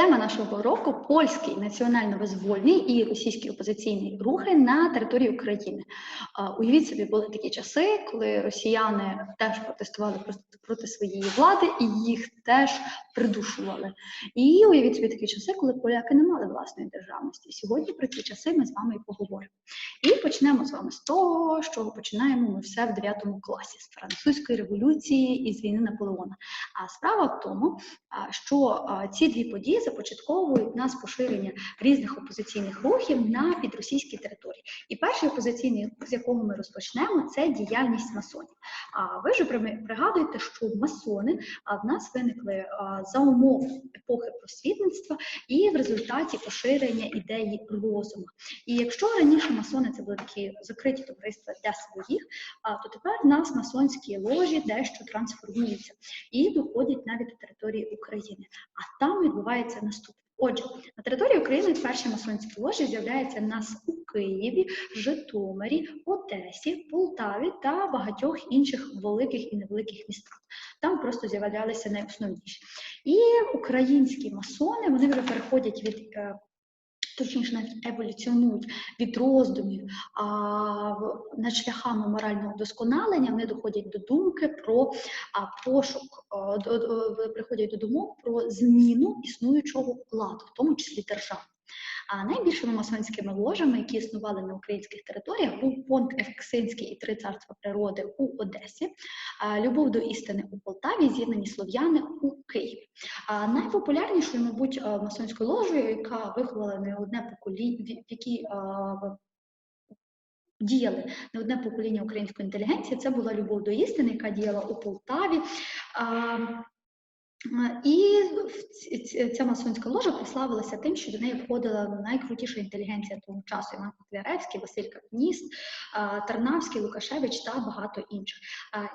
Тема нашого року польський національно-визвольний і російський опозиційний рухи на території України. Уявіть собі, були такі часи, коли росіяни теж протестували проти своєї влади і їх теж придушували. І уявіть собі такі часи, коли поляки не мали власної державності. Сьогодні про ці часи ми з вами і поговоримо. І почнемо з вами з того, що починаємо ми все в 9 класі з французької революції і з війни Наполеона. А справа в тому, що ці дві події започатковують нас поширення різних опозиційних рухів на підросійській території. І перший опозиційний рух, з якого ми розпочнемо, це діяльність масонів. А ви ж пригадуєте, що масони в нас виникли за умов епохи просвітництва і в результаті поширення ідеї розуму. І якщо раніше масони це були такі закриті товариства для своїх, то тепер в нас масонські ложі дещо трансформуються і доходять навіть до території України. А там відбувається наступне. Отже, на території України перші масонські ложі з'являються нас у Києві, Житомирі, Одесі, Полтаві та багатьох інших великих і невеликих містах. Там просто з'являлися найосновніші. І українські масони вони вже переходять від е, точніше навіть еволюціонують від роздумів а, над шляхами морального вдосконалення, вони доходять до думки про а, пошук, а, до, до, приходять до думок про зміну існуючого ладу, в тому числі держави. А найбільшими масонськими ложами, які існували на українських територіях, був фонд Ефексинський і три царства природи у Одесі, любов до істини у Полтаві, з'єднані слов'яни у Києві. А найпопулярнішою, мабуть, масонською ложею, яка виховала не одне покоління, в якій Діяли не одне покоління української інтелігенції. Це була любов до істини, яка діяла у Полтаві. І ця масонська ложа прославилася тим, що до неї входила найкрутіша інтелігенція того часу Іван Котляревський, Василь Капніст, Тарнавський, Лукашевич та багато інших.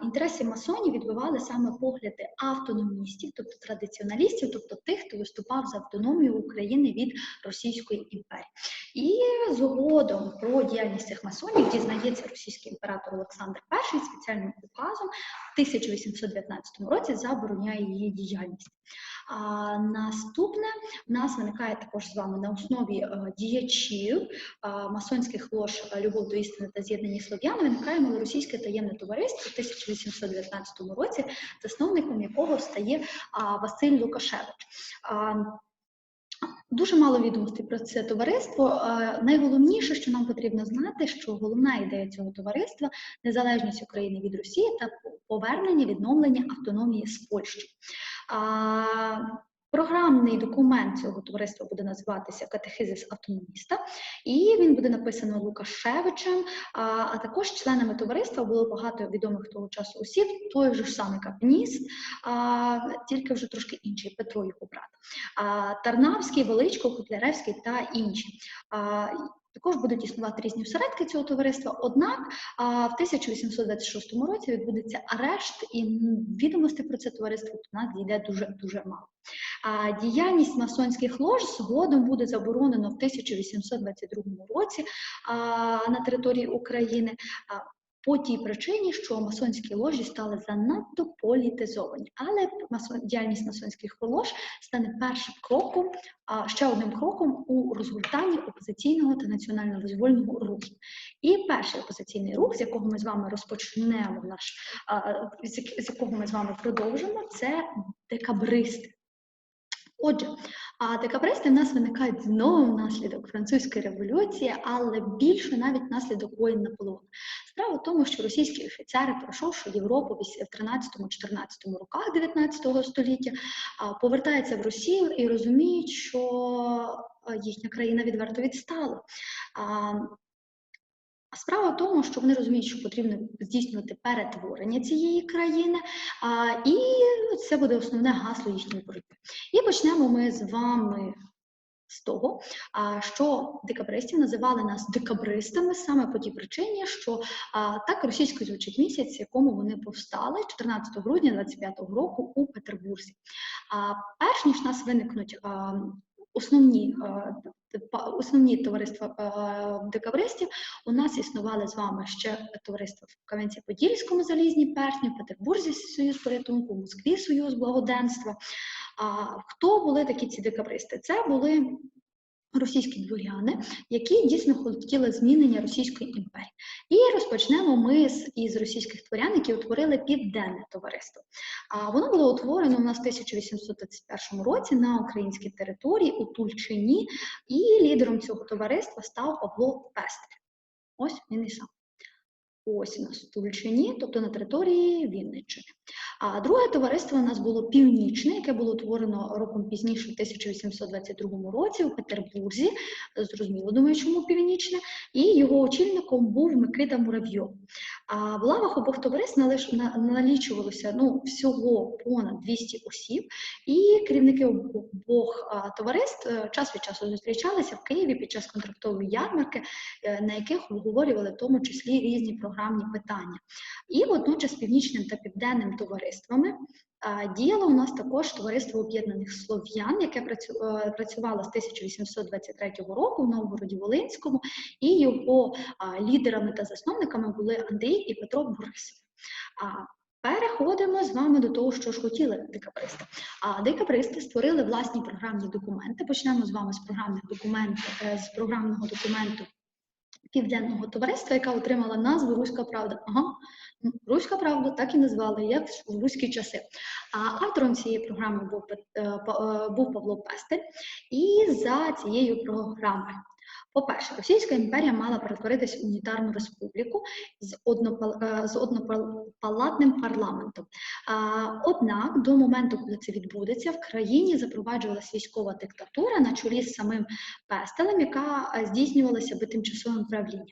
Інтереси масонів відбивали саме погляди автономістів, тобто традиціоналістів, тобто тих, хто виступав за автономію України від Російської імперії. І згодом про діяльність цих масонів дізнається російський імператор Олександр І спеціальним указом в 1819 році забороняє її діяльність. А наступне в нас виникає також з вами на основі е, діячів е, масонських лож любов до істини та з'єднані слов'яни. Виникає малоросійське таємне товариство в 1819 році, засновником якого стає Василь Лукашевич. Дуже мало відомостей про це товариство. Найголовніше, що нам потрібно знати, що головна ідея цього товариства незалежність України від Росії та повернення відновлення автономії з Польщі. Програмний документ цього товариства буде називатися Катехизис автономіста, і він буде написано Лукашевичем, а також членами товариства було багато відомих того часу осіб, той же ж самий Капніст, тільки вже трошки інший Петро його брат. Тарнавський, Величко, Котляревський та інші. Також будуть існувати різні всередки цього товариства. Однак в 1826 році відбудеться арешт, і відомостей про це товариство до нас дійде дуже дуже мало. Діяльність масонських лож згодом буде заборонено в 1822 році на території України по тій причині, що масонські ложі стали занадто політизовані. Але діяльність масонських лож стане першим кроком, ще одним кроком у розгортанні опозиційного та національно-визвольного руху. І перший опозиційний рух, з якого ми з вами розпочнемо наш, з якого ми з вами продовжимо, це декабристи. Отже, а декабристи в нас виникають знову внаслідок французької революції, але більше навіть внаслідок воїн Наполеона. Справа в тому, що російські офіцери, пройшовши Європу в 13-14 роках 19 століття, повертаються в Росію і розуміють, що їхня країна відверто відстала. Справа в тому, що вони розуміють, що потрібно здійснювати перетворення цієї країни, і це буде основне гасло їхньої боротьби. І почнемо ми з вами з того, що декабристів називали нас декабристами саме по тій причині, що так російською звучить місяць, якому вони повстали 14 грудня 25-го року у Петербурзі. Перш ніж нас виникнуть основні основні товариства декабристів у нас існували з вами ще товариства в Кам'янці-Подільському залізній персні, в Петербурзі Союз порятунку, в Москві Союз благоденства. А хто були такі ці декабристи? Це були російські дворяни, які дійсно хотіли змінення Російської імперії. І розпочнемо ми з із російських дворян, які утворили південне товариство. А воно було утворено у нас в 1831 році на українській території у Тульчині, і лідером цього товариства став Павло Пестель. Ось він і сам. Ось на Стульчині, тобто на території Вінниччини. А друге товариство у нас було північне, яке було утворено роком пізніше, в 1822 році у Петербурзі. Зрозуміло, думаю, чому північне, і його очільником був Микита Муравйов. А в лавах обох товариств налічувалося ну, всього понад 200 осіб, і керівники обох- товариств е, час від часу зустрічалися в Києві під час контрактової ярмарки, е, на яких обговорювали в тому числі різні програмні питання. І водночас північним та південним товариствами діяло у нас також товариство об'єднаних слов'ян, яке е, працювало з 1823 року в Новгороді Волинському, і його лідерами та засновниками були Андрій і Петро Борисов. Переходимо з вами до того, що ж хотіли декабристи. А декабристи створили власні програмні документи. Почнемо з вами з програмних документів, е, з програмного документу Південного товариства, яка отримала назву Руська Правда. Ага, Руська Правда так і назвали, як в руські часи. А автором цієї програми був, е, е, був Павло Пестель. І за цією програмою. По-перше, Російська імперія мала перетворитись в унітарну республіку з, однопал... е, з однопалатним парламентом. А, Однак до моменту, коли це відбудеться, в країні запроваджувалась військова диктатура на чолі з самим Пестелем, яка е, здійснювалася би тимчасовим правлінням.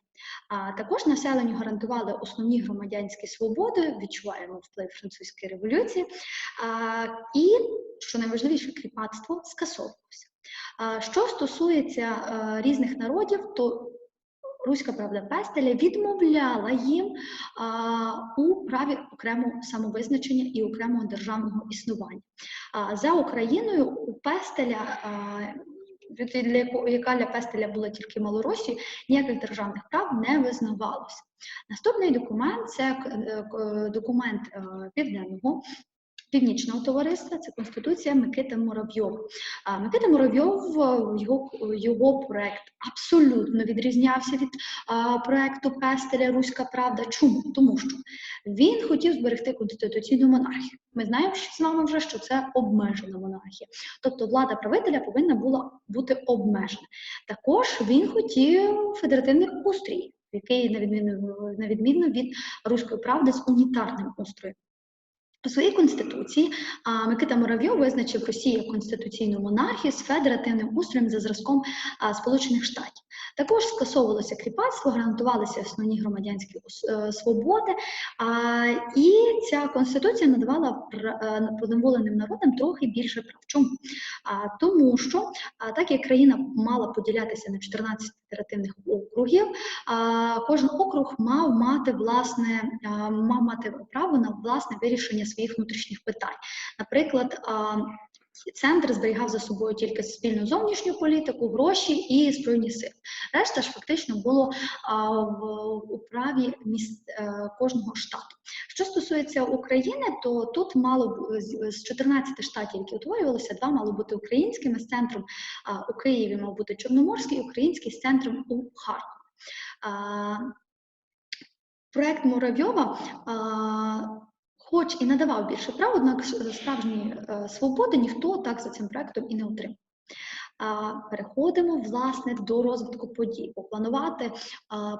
А також населенню гарантували основні громадянські свободи, відчуваємо вплив французької революції. А, І що найважливіше, кріпацтво скасовувалося. Що стосується е, різних народів, то Руська правда Пестеля відмовляла їм а, у праві окремого самовизначення і окремого державного існування. А, за Україною у Пестеля, а, яка для Пестеля була тільки Малоросією, ніяких державних прав не визнавалося. Наступний документ це е, документ е, південного. Північного товариства це Конституція Микити Муравйова. А Микита Муравйов, е, його, його проект абсолютно відрізнявся від а, проекту Пестеля Руська Правда. Чому? Тому що він хотів зберегти конституційну монархію. Ми знаємо що з вами вже, що це обмежена монархія. Тобто влада правителя повинна була бути обмежена. Також він хотів федеративний устрій, який на відміну, на відміну від руської правди з унітарним устроєм. У своїй конституції Микита Муравйов визначив Росію як конституційну монархію з федеративним устроєм за зразком Сполучених Штатів. Також скасовувалося кріпацтво, гарантувалися основні громадянські е, свободи. І ця конституція надавала е, поневоленим народам трохи більше прав. Чому? Тому що так як країна мала поділятися на 14 федеративних округів, кожен округ мав мати власне мав мати право на власне вирішення своїх внутрішніх питань. Наприклад, центр зберігав за собою тільки спільну зовнішню політику, гроші і збройні сили. Решта ж фактично було в управі міст е, кожного штату. Що стосується України, то тут мало з- з 14 штатів, які утворювалися, два мало бути українськими з центром у Києві, мав бути Чорноморський, український з центром у Харкові. Проект Муравйова, хоч і надавав більше прав, однак с- справжньої е, свободи ніхто так за цим проектом і не отримав. Переходимо власне до розвитку подій. Планувати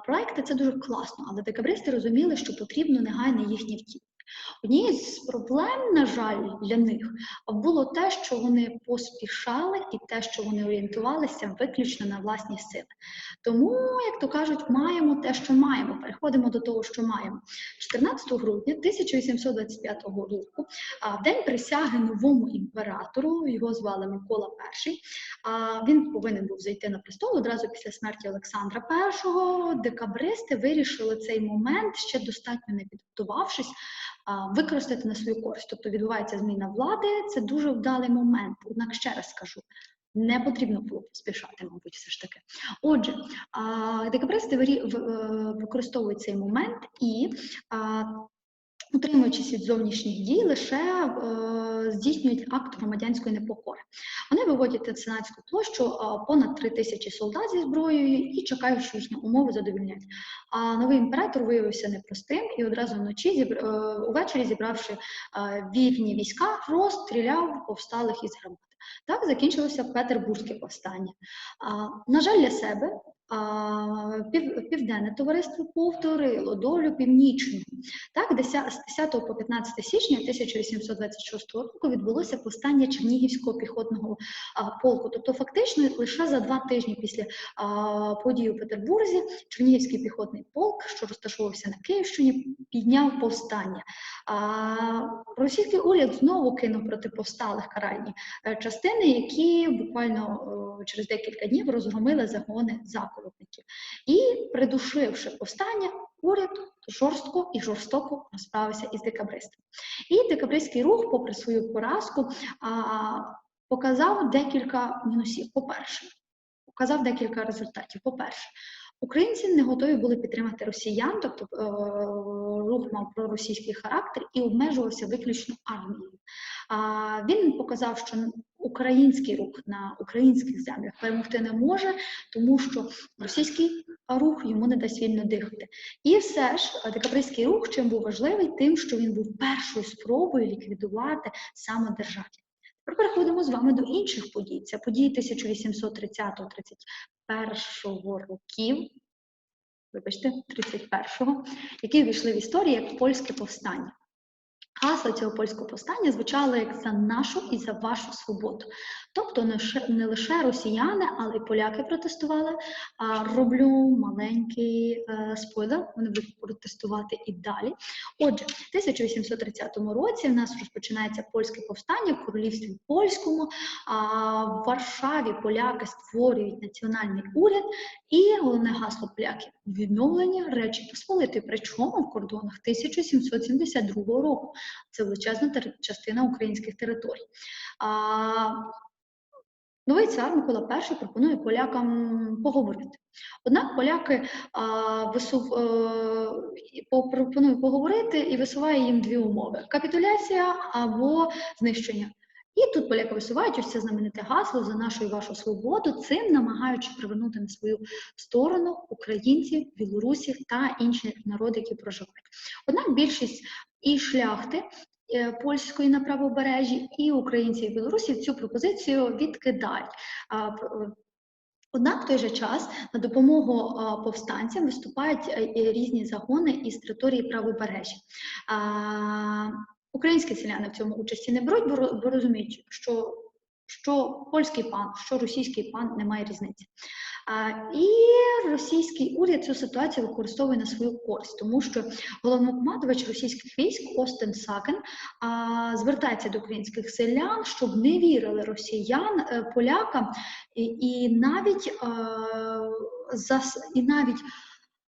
проекти це дуже класно, але декабристи розуміли, що потрібно негайно їхнє втілення. Однією з проблем, на жаль, для них було те, що вони поспішали, і те, що вони орієнтувалися виключно на власні сили. Тому, як то кажуть, маємо те, що маємо. Переходимо до того, що маємо. 14 грудня 1825 року, в день присяги новому імператору, його звали Микола І. Він повинен був зайти на престол одразу після смерті Олександра І. Декабристи вирішили цей момент, ще достатньо не підготувавшись, використати на свою користь. Тобто відбувається зміна влади. Це дуже вдалий момент. Однак ще раз скажу. Не потрібно було поспішати, мабуть, все ж таки. Отже, декабристи е, використовують цей момент і утримуючись від зовнішніх дій, лише е, здійснюють акт громадянської непокори. Вони виводять на Сенатську площу е, понад три тисячі солдат зі зброєю і чекають, що їхні умови задовільнять. А новий імператор виявився непростим і одразу вночі, зібр... е, увечері, зібравши е, вірні війська, розстріляв повсталих із гармати. Так закінчилося Петербурзьке повстання. А, на жаль, для себе а, пів, південне товариство повторило долю північного. Так, з 10 по 15 січня 1826 року відбулося повстання Чернігівського піхотного полку. Тобто, фактично, лише за два тижні після а, подій у Петербурзі Чернігівський піхотний полк, що розташовувався на Київщині, підняв повстання. А, російський уряд знову кинув проти повсталих каральні е, частини, які буквально е, через декілька днів розгромили загони заколотників. І, придушивши повстання, уряд жорстко і жорстоко розправився із декабристами. І декабристський рух, попри свою поразку, показав декілька мінусів. По-перше, показав декілька результатів. По-перше, Українці не готові були підтримати росіян, тобто е, рух мав проросійський характер і обмежувався виключно армією. Він показав, що український рух на українських землях перемогти не може, тому що російський рух йому не дасть вільно дихати. І все ж е, декабристський рух чим був важливий, тим, що він був першою спробою ліквідувати самодержав'я. Тепер переходимо з вами до інших подій. Це події 1830-31 років, вибачте, 31-го, які ввійшли в історію як польське повстання. Гасла цього польського повстання звучало як за нашу і за вашу свободу. Тобто не лише, росіяни, але й поляки протестували. А роблю маленький е, спойлер, вони будуть протестувати і далі. Отже, в 1830 році в нас розпочинається польське повстання в королівстві польському. А в Варшаві поляки створюють національний уряд, і головне гасло поляків відновлення Речі Посполитої, причому в кордонах 1772 року. Це величезна частина українських територій. А, Новий цар Микола І пропонує полякам поговорити. Однак поляки а, висув, е, по- пропонує поговорити і висуває їм дві умови: капітуляція або знищення. І тут поляки висувають ось це знамените гасло за нашу і вашу свободу, цим намагаючи привернути на свою сторону українців, білорусів та інші народи, які проживають. Однак більшість і шляхти е, польської на правобережжі, і українців і білорусів цю пропозицію відкидають. Однак в той же час на допомогу повстанцям виступають е, різні загони із території правобережжя. Українські селяни в цьому участі не беруть, бо розуміють, що, що польський пан, що російський пан немає різниці. І російський уряд цю ситуацію використовує на свою користь, тому що головнокомандувач російських військ Остен Сакен звертається до українських селян, щоб не вірили росіян, е, полякам, і, навіть е, і навіть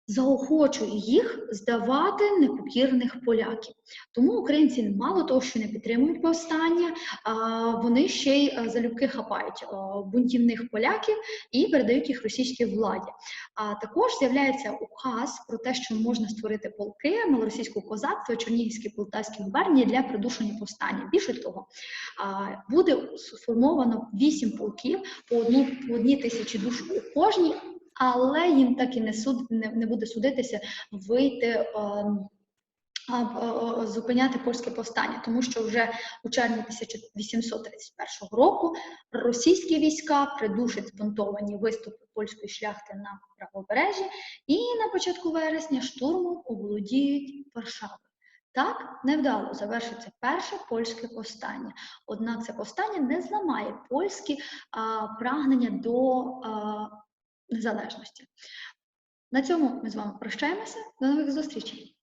заохочує їх здавати непокірних поляків. Тому українці мало того, що не підтримують повстання, вони ще й е, залюбки хапають бунтівних поляків і передають їх російській владі. А також з'являється указ про те, що можна створити полки малоросійського козацтва, Чернігівській Полтавській губернії для придушення повстання. Більше того, буде сформовано вісім полків по одну по одній тисячі душ у кожній, але їм так і не суд не, не буде судитися вийти. ем, Зупиняти польське повстання, тому що вже у червні 1831 року російські війська придушать збунтовані виступи польської шляхти на правобережжі, і на початку вересня штурмом оволодіють Варшавою. Так невдало завершиться перше польське повстання. Однак це повстання не зламає польські а, прагнення до а, незалежності. На цьому ми з вами прощаємося. До нових зустрічей!